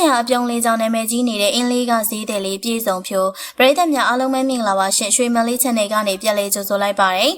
စရာအပြုံးလေးကြောင့်နာမည်ကြီးနေတဲ့အင်းလေးကဈေးတယ်လေးပြေဆုံးဖြိုပရိသတ်များအားလုံးပဲမင်္ဂလာပါရှင်ရွှေမလေး channel ကနေပြန်လည်ကြိုဆိုလိုက်ပါတယ်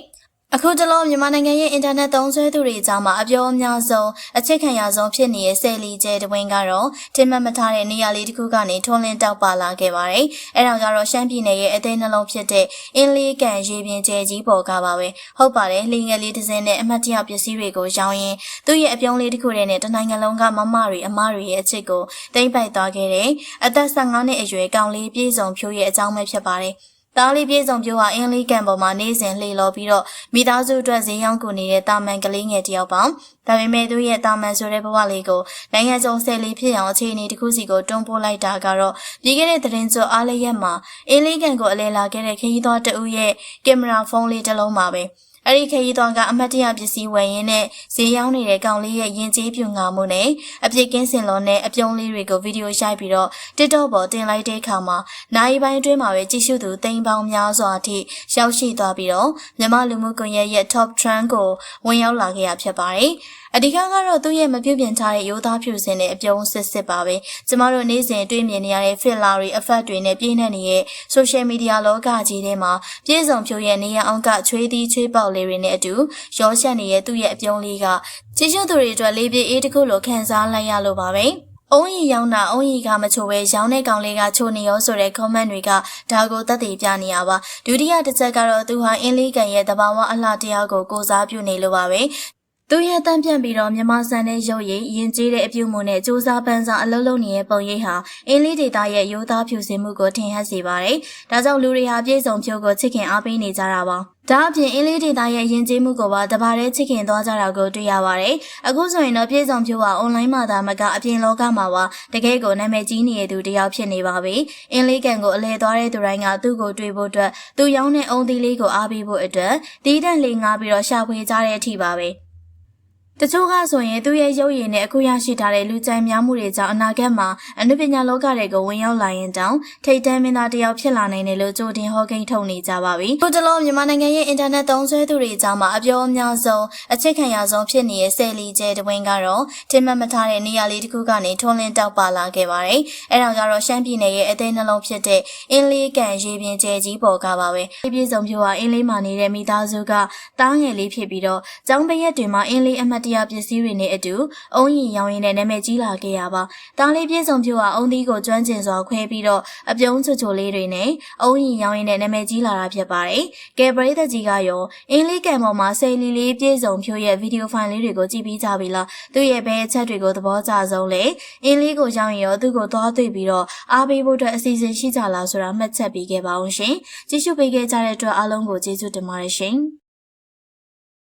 အခုတလောမြန်မာနိုင်ငံရဲ့အင်တာနက်သုံးစွဲသူတွေအကြားမှာအပြောအများဆုံးအချစ်ခံရဆုံးဖြစ်နေတဲ့ဆယ်လီကျဲတဝင်းကတော့တင်မှတ်မထားတဲ့နေရာလေးတစ်ခုကနေထွန်းလင်းတောက်ပါလာခဲ့ပါတယ်။အဲဒါကတော့ရှမ်းပြည်နယ်ရဲ့အသေးနှလုံးဖြစ်တဲ့အင်းလေးကန်ရေပြင်ကျဲကြီးပေါ်ကပါပဲ။ဟုတ်ပါတယ်။လီငယ်လေးတစ်စင်းနဲ့အမှတ်တရပစ္စည်းတွေကိုရောင်းရင်သူ့ရဲ့အပြုံးလေးတစ်ခုတည်းနဲ့တနိုင်ငံလုံးကမမတွေအမတွေရဲ့အချစ်ကိုတိမ့်ပိုက်သွားခဲ့တဲ့အသက်15နှစ်အရွယ်ကောင်လေးပြေဆုံးဖြိုးရဲ့အကြောင်းပဲဖြစ်ပါတယ်။ သားလေးပြေဆုံးပြိုးဟာအင်းလေးကန်ပေါ်မှာနေစဉ်လှေလော်ပြီးတော့မိသားစုအတွက်ဈေးရောင်းကုန်နေတဲ့တာမန်ကလေးငယ်တယောက်ပါဒါပေမဲ့သူရဲ့တာမန်ဆိုတဲ့ဘဝလေးကိုနိုင်ငံစုံဆယ်လေးဖြစ်အောင်အခြေအနေတစ်ခုစီကိုတွန်းပို့လိုက်တာကတော့ပြီးခဲ့တဲ့သတင်းစွအားလရက်မှာအင်းလေးကန်ကိုအလဲလာခဲ့တဲ့ခရီးသွားတဦးရဲ့ကင်မရာဖုန်းလေးတစ်လုံးပါပဲ။ အဲ့ဒီခရီးသွားကအမတ်တရပစ္စည်းဝယ်ရင်းနဲ့ဈေးရောက်နေတဲ့ကောင်လေးရဲ့ရင်ကျေးပြူငါမှုနဲ့အပြစ်ကင်းစင်လုံးနဲ့အပြုံးလေးတွေကိုဗီဒီယိုရိုက်ပြီးတော့ TikTok ပေါ်တင်လိုက်တဲ့အခါမှာနိုင်ပိုင်းအတွင်းမှာပဲကြည့်ရှုသူသိန်းပေါင်းများစွာအထိရောက်ရှိသွားပြီးတော့မြန်မာလူမှုကွန်ရက်ရဲ့ Top Trend ကိုဝင်ရောက်လာခဲ့ရဖြစ်ပါတယ်။အဓိကကတော့သူ့ရဲ့မပြုတ်ပြင်ထားတဲ့ရိုးသားဖြူစင်တဲ့အပြုံးစစ်စစ်ပါပဲကျမတို့နေ့စဉ်တွေ့မြင်နေရတဲ့ filler တွေ effect တွေနဲ့ပြည့်နှက်နေတဲ့ social media လောကကြီးထဲမှာပြည့်စုံဖြိုးရဲ့နေရအောင်ကချွေးသီးချွေးပေါက်လေးတွေနဲ့အတူရောရှက်နေတဲ့သူ့ရဲ့အပြုံးလေးကကြည့်ရှုသူတွေအတွက်လေးပြေးအေးတစ်ခုလိုခံစားလိုက်ရလို့ပါပဲအုံးရီရောင်းတာအုံးရီကမချိုပဲရောင်းတဲ့ကောင်လေးကချိုနေရောဆိုတဲ့ comment တွေကဒါကိုသက်သေပြနေရပါဒုတိယတစ်ချက်ကတော့သူဟာအင်းလေးကန်ရဲ့တဘာဝအလှတရားကိုကိုစားပြုနေလို့ပါပဲ သူရဲ့တန့်ပြန့်ပြီးတော့မြမဆန်တဲ့ရုပ်ရည်ရင်ကျေးတဲ့အပြုမှုနဲ့စူးစမ်းပန်းစားအလုံးလုံးနေတဲ့ပုံရိပ်ဟာအင်းလေးဒေတာရဲ့ရိုးသားဖြူစင်မှုကိုထင်ဟပ်စေပါတယ်။ဒါကြောင့်လူတွေဟာပြည်စုံဖြိုးကိုချစ်ခင်အားပေးနေကြတာပါ။ဒါအပြင်အင်းလေးဒေတာရဲ့ယဉ်ကျေးမှုကိုပါတပါးတည်းချစ်ခင်သွားကြတာကိုတွေ့ရပါတယ်။အခုဆိုရင်တော့ပြည်စုံဖြိုးဟာအွန်လိုင်းမှာသာမကအပြင်လောကမှာပါတကယ်ကိုနာမည်ကြီးနေတဲ့သူတစ်ယောက်ဖြစ်နေပါပြီ။အင်းလေးကန်ကိုအလဲသွားတဲ့သူတိုင်းကသူ့ကိုတွေ့ဖို့အတွက်သူရောင်းတဲ့အုံသီးလေးကိုအားပေးဖို့အတွက်တီးတန့်လေးငားပြီးတော့ရှာဖွေကြတဲ့အထိပါပဲ။ တချို့ကဆိုရင်သူ့ရဲ့ရုပ်ရည်နဲ့အခုရရှိထားတဲ့လူကြိုက်များမှုတွေကြောင့်အနာဂတ်မှာအနုပညာလောကတွေကိုဝင်ရောက်လာရင်တောင်ထိတ်တန်းမင်းသားတယောက်ဖြစ်လာနိုင်တယ်လို့ကြိုတင်ဟောကိန်းထုတ်နေကြပါပြီ။ထို့တလို့မြန်မာနိုင်ငံရဲ့အင်တာနက်သုံးစွဲသူတွေကြားမှာအပြောအများဆုံးအချစ်ခံရဆုံးဖြစ်နေတဲ့ဆယ်လီကျဲတဝင်းကတော့တင်မှတ်မထားတဲ့နေရာလေးတစ်ခုကနေထွန်းလင်းတောက်ပါလာခဲ့ပါတယ်။အဲဒါကတော့ရှမ်းပြည်နယ်ရဲ့အသေးနှလုံးဖြစ်တဲ့အင်းလေးကန်ရေပြင်ကျဲကြီးပေါ်ကပါပဲ။ပြည်စုံပြိုဟာအင်းလေးမှာနေတဲ့မိသားစုကတားငယ်လေးဖြစ်ပြီးတော့ကျောင်းပရက်တွေမှာအင်းလေးအမတ်တရပစ္စည်းတွေနဲ့အတူအုံးရင်ရောင်းရင်နဲ့နာမည်ကြီးလာခဲ့ရပါ။တားလေးပြည့်စုံပြိုဟာအုံးသီးကိုကျွမ်းကျင်စွာခွဲပြီးတော့အပြုံးချိုချိုလေးတွေနဲ့အုံးရင်ရောင်းရင်နဲ့နာမည်ကြီးလာတာဖြစ်ပါတယ်။ကဲပရိသတ်ကြီးကရောအင်းလေးကံပေါ်မှာဆယ်လီလေးပြည့်စုံဖြိုရဲ့ဗီဒီယိုဖိုင်လေးတွေကိုကြည့်ပြီးကြပြီလား။သူ့ရဲ့ဘဲအချက်တွေကိုသဘောကျဆုံးလေ။အင်းလေးကိုရောင်းရင်ရောသူ့ကိုသွားတွေ့ပြီးတော့အားပေးဖို့အတွက်အစီအစဉ်ရှိကြလားဆိုတာမှတ်ချက်ပေးခဲ့ပါအောင်ရှင်။ကြည့်ရှုပေးခဲ့ကြတဲ့အတွက်အားလုံးကိုကျေးဇူးတင်ပါတယ်ရှင်။